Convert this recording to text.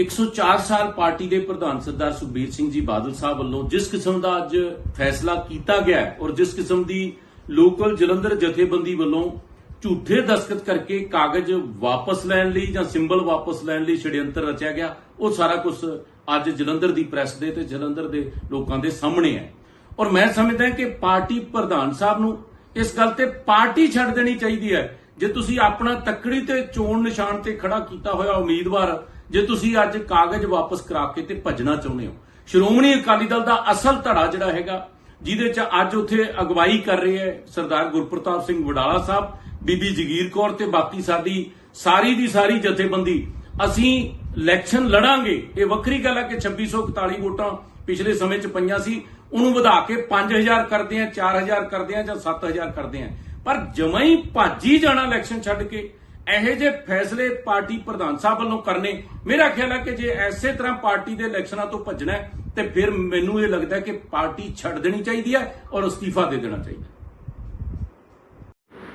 104 ਸਾਲ ਪਾਰਟੀ ਦੇ ਪ੍ਰਧਾਨ ਸਰਦਾਰ ਸੁਖਬੀਰ ਸਿੰਘ ਜੀ ਬਾਦਲ ਸਾਹਿਬ ਵੱਲੋਂ ਜਿਸ ਕਿਸਮ ਦਾ ਅੱਜ ਫੈਸਲਾ ਕੀਤਾ ਗਿਆ ਔਰ ਜਿਸ ਕਿਸਮ ਦੀ ਲੋਕਲ ਜਲੰਧਰ ਜਥੇਬੰਦੀ ਵੱਲੋਂ ਝੂਠੇ ਦਸਖਤ ਕਰਕੇ ਕਾਗਜ਼ ਵਾਪਸ ਲੈਣ ਲਈ ਜਾਂ ਸਿੰਬਲ ਵਾਪਸ ਲੈਣ ਲਈ ਛੜਯੰਤਰ ਰਚਿਆ ਗਿਆ, ਉਹ ਸਾਰਾ ਕੁਝ ਅੱਜ ਜਲੰਧਰ ਦੀ ਪ੍ਰੈਸ ਦੇ ਤੇ ਜਲੰਧਰ ਦੇ ਲੋਕਾਂ ਦੇ ਸਾਹਮਣੇ ਹੈ। ਔਰ ਮੈਂ ਸਮਝਦਾ ਕਿ ਪਾਰਟੀ ਪ੍ਰਧਾਨ ਸਾਹਿਬ ਨੂੰ ਇਸ ਗੱਲ ਤੇ ਪਾਰਟੀ ਛੱਡ ਦੇਣੀ ਚਾਹੀਦੀ ਹੈ। ਜੇ ਤੁਸੀਂ ਆਪਣਾ ਤੱਕੜੀ ਤੇ ਚੋਣ ਨਿਸ਼ਾਨ ਤੇ ਖੜਾ ਕੀਤਾ ਹੋਇਆ ਉਮੀਦਵਾਰ ਜੇ ਤੁਸੀਂ ਅੱਜ ਕਾਗਜ਼ ਵਾਪਸ ਕਰਾ ਕੇ ਤੇ ਭੱਜਣਾ ਚਾਹੁੰਦੇ ਹੋ, ਸ਼੍ਰੋਮਣੀ ਅਕਾਲੀ ਦਲ ਦਾ ਅਸਲ ਧੜਾ ਜਿਹੜਾ ਹੈਗਾ, ਜਿਹਦੇ ਚ ਅੱਜ ਉੱਥੇ ਅਗਵਾਈ ਕਰ ਰਹੇ ਹੈ ਸਰਦਾਰ ਗੁਰਪ੍ਰਤਾਪ ਸਿੰਘ ਵਡਾਲਾ ਸਾਹਿਬ, ਬੀਬੀ ਜਗੀਰ ਕੌਰ ਤੇ ਬਾਕੀ ਸਾਡੀ ਸਾਰੀ ਦੀ ਸਾਰੀ ਜਥੇਬੰਦੀ, ਅਸੀਂ ਇਲੈਕਸ਼ਨ ਲੜਾਂਗੇ। ਇਹ ਵੱਖਰੀ ਗੱਲ ਹੈ ਕਿ 2641 ਵੋਟਾਂ ਪਿਛਲੇ ਸਮੇਂ ਚ ਪਈਆਂ ਸੀ, ਉਹਨੂੰ ਵਧਾ ਕੇ 5000 ਕਰਦੇ ਆ 4000 ਕਰਦੇ ਆ ਜਾਂ 7000 ਕਰਦੇ ਆ ਪਰ ਜਮਾਂ ਹੀ ਭਾਜੀ ਜਾਣਾ ਇਲੈਕਸ਼ਨ ਛੱਡ ਕੇ। ਇਹੋ ਜਿਹੇ ਫੈਸਲੇ ਪਾਰਟੀ ਪ੍ਰਧਾਨ ਸਾਹਿਬ ਵੱਲੋਂ ਕਰਨੇ, ਮੇਰਾ ਖਿਆਲ ਹੈ ਕਿ ਜੇ ਐਸੇ ਤਰ੍ਹਾਂ ਪਾਰਟੀ ਦੇ ਇਲੈਕਸ਼ਨਾਂ ਤੋਂ ਭੱਜਣਾ ਹੈ, ਤੇ ਫਿਰ ਮੈਨੂੰ ਇਹ ਲੱਗਦਾ ਕਿ ਪਾਰਟੀ ਛੱਡ ਦੇਣੀ ਚਾਹੀਦੀ ਹੈ ਔਰ ਅਸਤੀਫਾ ਦੇ ਦੇਣਾ ਚਾਹੀਦਾ